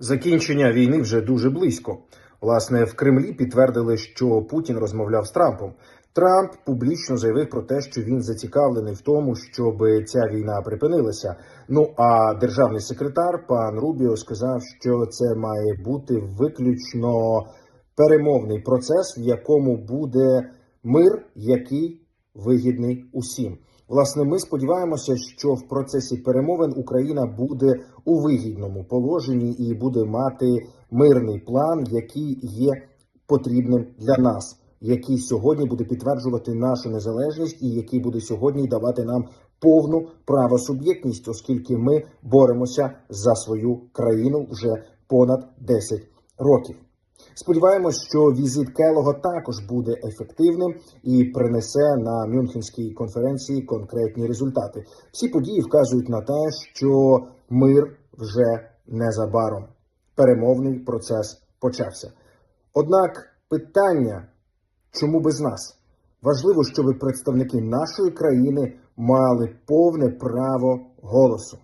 Закінчення війни вже дуже близько. Власне, в Кремлі підтвердили, що Путін розмовляв з Трампом. Трамп публічно заявив про те, що він зацікавлений в тому, щоб ця війна припинилася. Ну а державний секретар пан Рубіо сказав, що це має бути виключно перемовний процес, в якому буде мир, який вигідний усім. Власне, ми сподіваємося, що в процесі перемовин Україна буде у вигідному положенні і буде мати мирний план, який є потрібним для нас, який сьогодні буде підтверджувати нашу незалежність і який буде сьогодні давати нам повну правосуб'єктність, оскільки ми боремося за свою країну вже понад 10 років. Сподіваємось, що візит Келого також буде ефективним і принесе на Мюнхенській конференції конкретні результати. Всі події вказують на те, що мир вже незабаром. Перемовний процес почався. Однак питання, чому без нас? Важливо, щоб представники нашої країни мали повне право голосу.